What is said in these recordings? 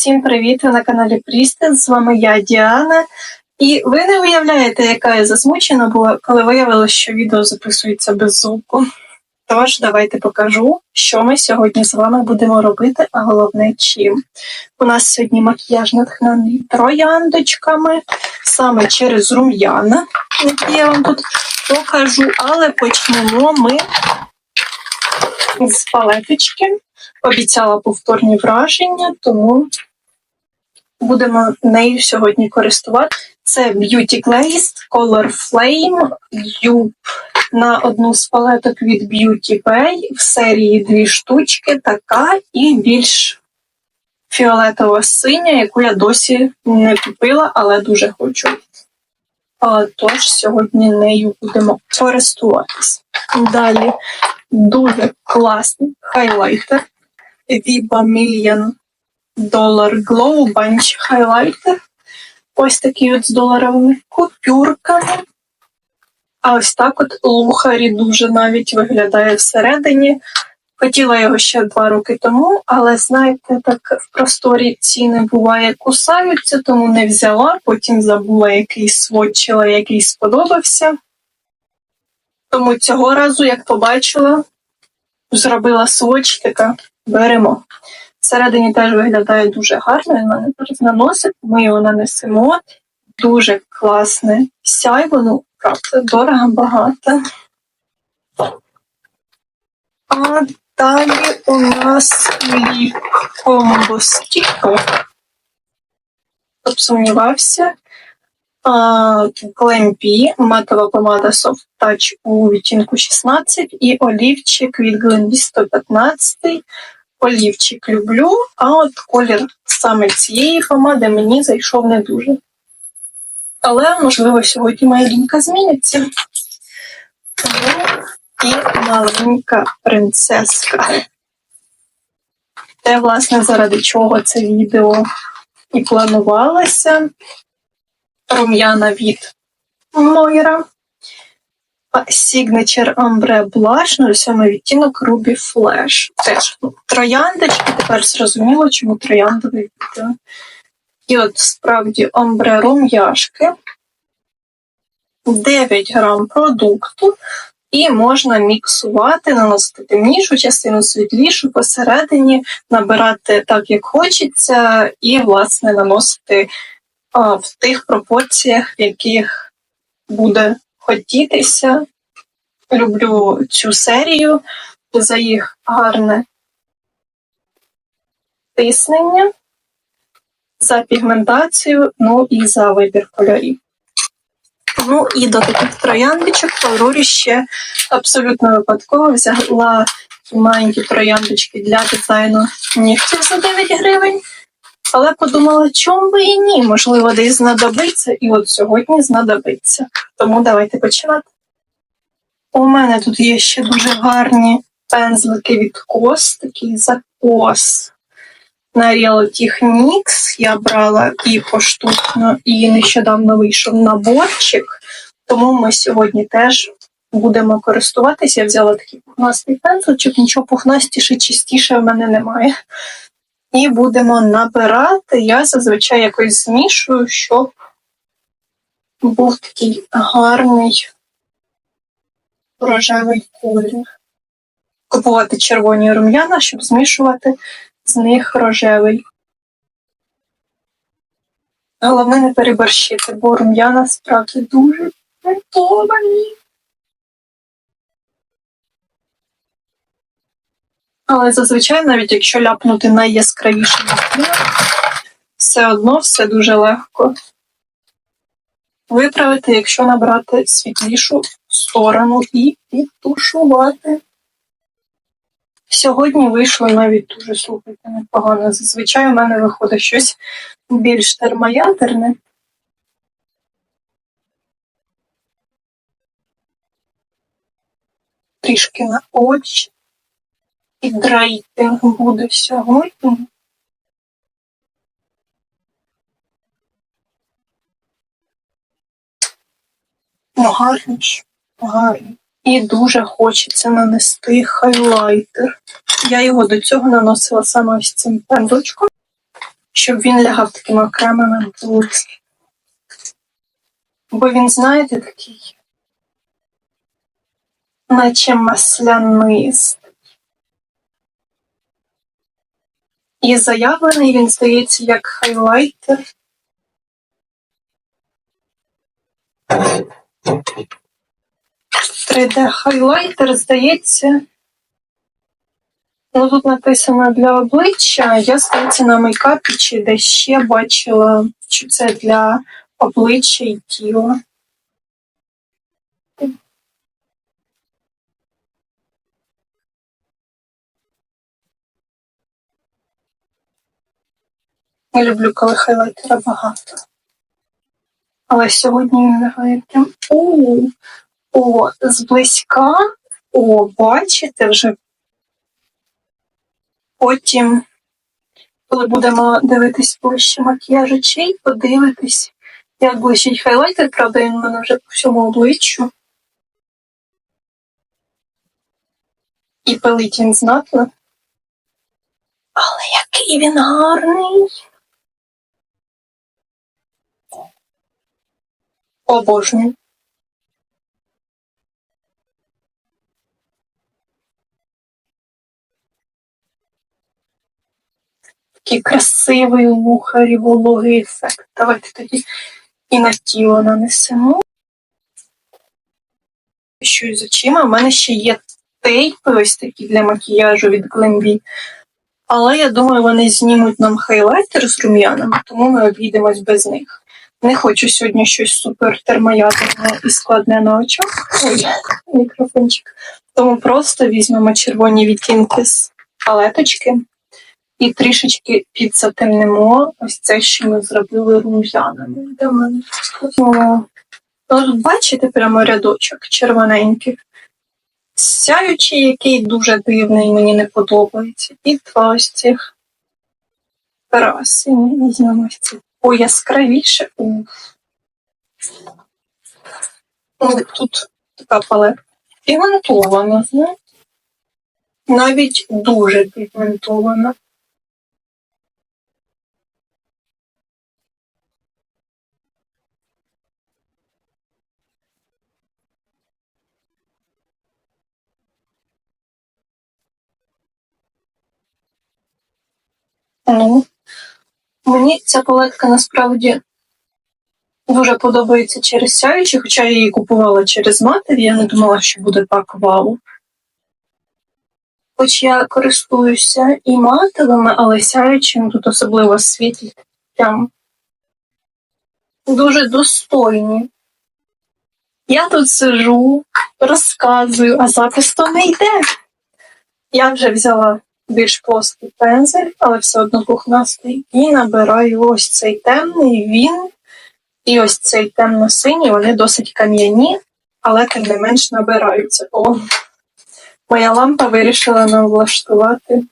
Всім привіт! На каналі Прістен. З вами я, Діана. І ви не уявляєте, яка я засмучена була, коли виявилось, що відео записується без звуку. Тож, давайте покажу, що ми сьогодні з вами будемо робити, а головне чим. У нас сьогодні макіяж натхнений трояндочками, саме через рум'яна, які я вам тут покажу, але почнемо ми з палеточки. Обіцяла повторні враження, тому будемо нею сьогодні користувати. Це Beauty Glaze Color Flame Dupe на одну з палеток від Beauty Bay в серії дві штучки, така і більш фіолетова синя, яку я досі не купила, але дуже хочу. Тож сьогодні нею будемо користуватись. Далі дуже класний хайлайтер. Viva Million Dollar Glow Bunch Highlighter. Ось такий от з доларовими купюрками. А ось так от лухарі дуже навіть виглядає всередині. Хотіла його ще два роки тому, але знаєте, так в просторі ціни буває кусаються, тому не взяла. Потім забула якийсь сводчила, який сподобався. Тому цього разу, як побачила, зробила сводч така беремо. Всередині теж виглядає дуже гарно, він мене зараз наносить, ми його нанесемо. Дуже класне сяйво, ну, правда, дорого багато. А далі у нас ліп комбо стіку. Тут сумнівався. Матова помада Soft Touch у відтінку 16 і олівчик від Glenbee 115. Олівчик люблю, а от колір саме цієї помади мені зайшов не дуже. Але, можливо, сьогодні моя думка зміниться. Тому і маленька принцеска. Те, власне, заради чого це відео і планувалося рум'яна від Мойра. Signature Ombre Blush 07 відтінок Ruby Flash. Теж трояндочки, тепер зрозуміло, чому трояндовий відео. І от справді омбре рум'яшки. 9 грам продукту. І можна міксувати, наносити темнішу частину, світлішу посередині, набирати так, як хочеться, і, власне, наносити в тих пропорціях, в яких буде хотітися. Люблю цю серію за їх гарне тиснення, за пігментацію, ну і за вибір кольорів. Ну і до таких трояндочок в Аврорі ще абсолютно випадково взяла маленькі трояндочки для дизайну нігтів за 9 гривень. Але подумала, чому би і ні? Можливо, десь знадобиться, і от сьогодні знадобиться. Тому давайте починати. У мене тут є ще дуже гарні пензлики від кос, такий закос на Real Techniques. Я брала і поштучно, і нещодавно вийшов наборчик. Тому ми сьогодні теж будемо користуватися. Я взяла такий пухнастий пензличок, нічого пухнастіше, чистіше в мене немає. І будемо набирати. Я зазвичай якось змішую, щоб був такий гарний рожевий колір. Купувати червоні рум'яна, щоб змішувати з них рожевий. Головне не переборщити, бо рум'яна справді дуже готовані. Але зазвичай, навіть якщо ляпнути найяскравіше все одно все дуже легко виправити, якщо набрати світлішу сторону і підтушувати. Сьогодні вийшло навіть дуже слухайте, непогано. Зазвичай у мене виходить щось більш термоядерне. Трішки на очі. І драйтинг буде сьогодні. Ну, гарний ж, гарний. І дуже хочеться нанести хайлайтер. Я його до цього наносила саме ось цим пензличком, щоб він лягав такими окремими блузками. Бо він, знаєте, такий, наче маслянист. І заявлений він здається як хайлайтер. D хайлайтер, здається. Ну, тут написано для обличчя. Я, здається, на мейкапі чи де ще бачила, що це для обличчя і тіла. Я люблю, коли хайлайтера багато. Але сьогодні він прям. О, о, зблизька. О, бачите вже. Потім, коли будемо дивитись ближче макіяж очей, подивитись, як блищить хайлайтер, правда, він у мене вже по всьому обличчю. І пилить він знатно. Але який він гарний. Обожнюю. Такий красивий у мухарі вологий ефект. Давайте тоді і на тіло нанесемо. Що з очима. У мене ще є тейпи ось такі для макіяжу від Glambi. Але я думаю, вони знімуть нам хайлайтер з рум'янами, тому ми обійдемось без них. Не хочу сьогодні щось супер термоядерне і складне на очах. Ой, мікрофончик. Тому просто візьмемо червоні відтінки з палеточки і трішечки підзатемнемо ось це, що ми зробили рум'янами. Ну, бачите прямо рядочок червоненький. Сяючий, який дуже дивний, мені не подобається. І два ось цих красені. Візьмемо ось ці пояскравіше. Ну, Тут така палетка пігментована, знаєте? Навіть дуже пігментована. Мені ця палетка насправді дуже подобається через сяючі, хоча я її купувала через матері, я не думала, що буде так вау. Хоч я користуюся і матовими, але сяючим тут особливо світлі. Прям дуже достойні. Я тут сижу, розказую, а запис то не йде. Я вже взяла більш плоский пензель, але все одно пухнастий. І набираю ось цей темний він і ось цей темно-синій, вони досить кам'яні, але тим не менш набираються. О, моя лампа вирішила нам влаштувати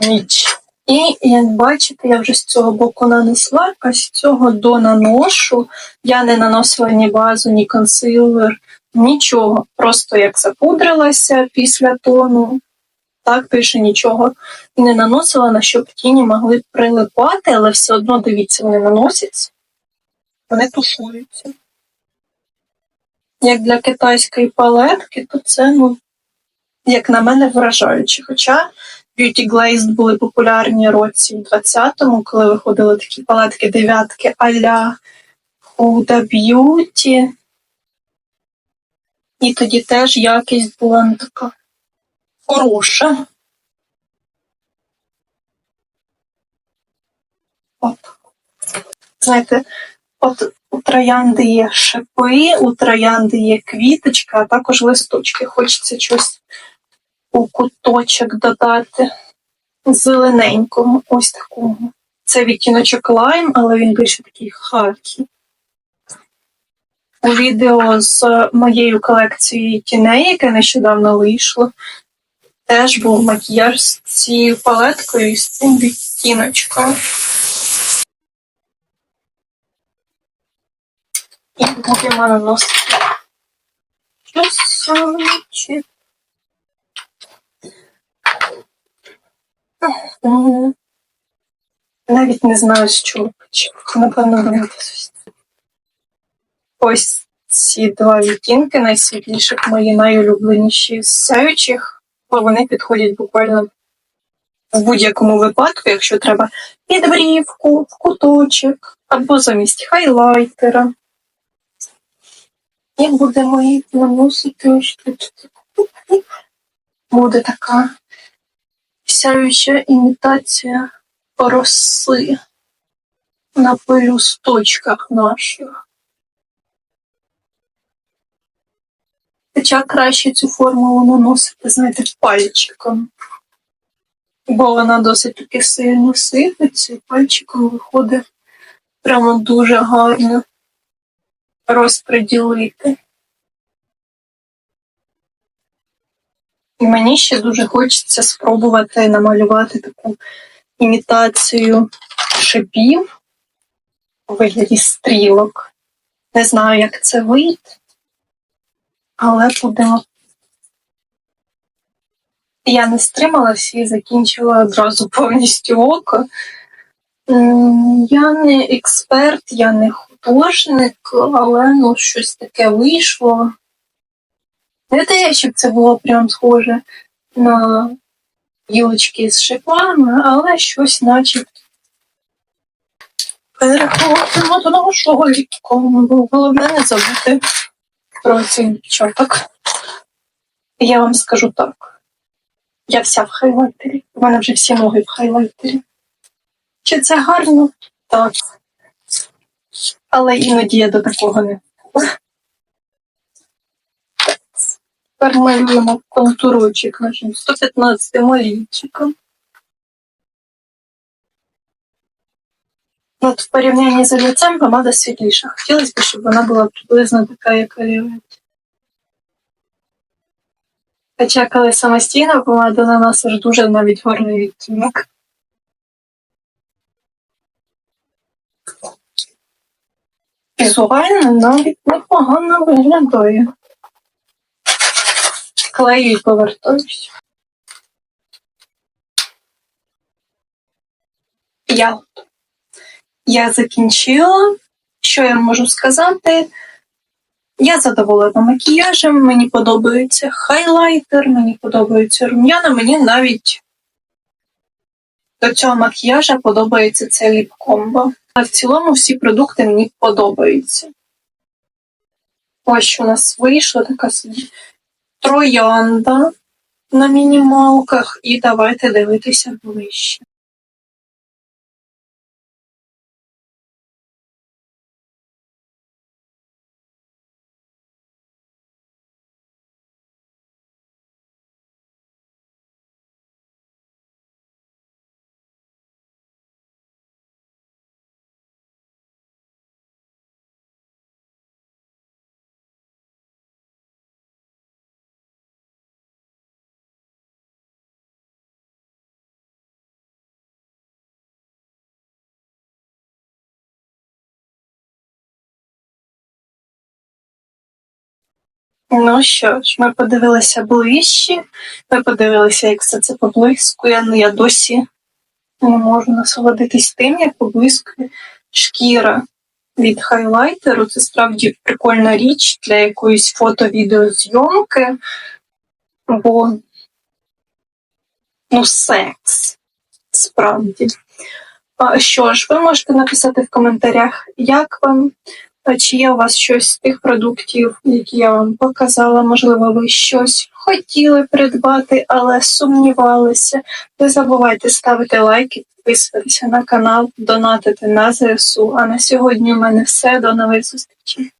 ніч. І, як бачите, я вже з цього боку нанесла, а з цього до наношу я не наносила ні базу, ні консилер, нічого. Просто як запудрилася після тону, так більше нічого не наносила, на щоб тіні могли прилипати, але все одно, дивіться, вони наносяться, вони тушуються. Як для китайської палетки, то це, ну, як на мене, вражаюче. Хоча Beauty Glazed були популярні році в 20-му, коли виходили такі палетки дев'ятки а-ля Huda Beauty. І тоді теж якість була не така хороша. От. Знаєте, от у троянди є шипи, у троянди є квіточка, а також листочки. Хочеться щось у куточок додати зелененького, ось такого. Це відтіночок лайм, але він більше такий хакі. У відео з моєю колекцією тіней, яке нещодавно вийшло, теж був макіяж з цією палеткою і з цим відтіночком. І будемо наносити часочок. Навіть не знаю, з чого почати. Напевно, давайте щось. Ось ці два відтінки найсвітліших, мої найулюбленіші з сяючих, бо вони підходять буквально в будь-якому випадку, якщо треба під брівку, в куточок або замість хайлайтера. І будемо її наносити ось тут. Буде така сяюча імітація роси на пелюсточках наших. Хоча краще цю формулу наносити, знаєте, пальчиком. Бо вона досить таки сильно сипеться, і пальчиком виходить прямо дуже гарно розподілити. І мені ще дуже хочеться спробувати намалювати таку імітацію шипів у вигляді стрілок. Не знаю, як це вийде, але будемо. Я не стрималася і закінчила одразу повністю око. Я не експерт, я не художник, але ну, щось таке вийшло. Не те, щоб це було прям схоже на гілочки з шипами, але щось начебто. Переходимо до нашого лікому. Головне не забути про цей відчоток. Я вам скажу так. Я вся в хайлайтері. У мене вже всі ноги в хайлайтері. Чи це гарно? Так. Але іноді я до такого не. Тепер малюємо контурочок нашим 115 олійчиком. От в порівнянні з олівцем помада світліша. Хотілося б, щоб вона була приблизно така, як олівець. Хоча, коли самостійна помада наносиш дуже навіть гарний відтінок. Візуально навіть непогано виглядає. Клею і повертаюсь. Я. Я закінчила. Що я можу сказати? Я задоволена макіяжем, мені подобається хайлайтер, мені подобаються рум'яна, мені навіть до цього макіяжа подобається це ліп-комбо. А в цілому всі продукти мені подобаються. Ось що у нас вийшло така собі троянда на мінімалках, і давайте дивитися ближче. Ну що ж, ми подивилися ближче, ми подивилися, як все це поблискує. Ну я досі не можу насолодитись тим, як поблискує шкіра від хайлайтеру. Це справді прикольна річ для якоїсь фото-відеозйомки, бо ну, секс справді. Що ж, ви можете написати в коментарях, як вам, чи є у вас щось з тих продуктів, які я вам показала. Можливо, ви щось хотіли придбати, але сумнівалися. Не забувайте ставити лайки, підписуватися на канал, донатити на ЗСУ. А на сьогодні у мене все. До нових зустрічей.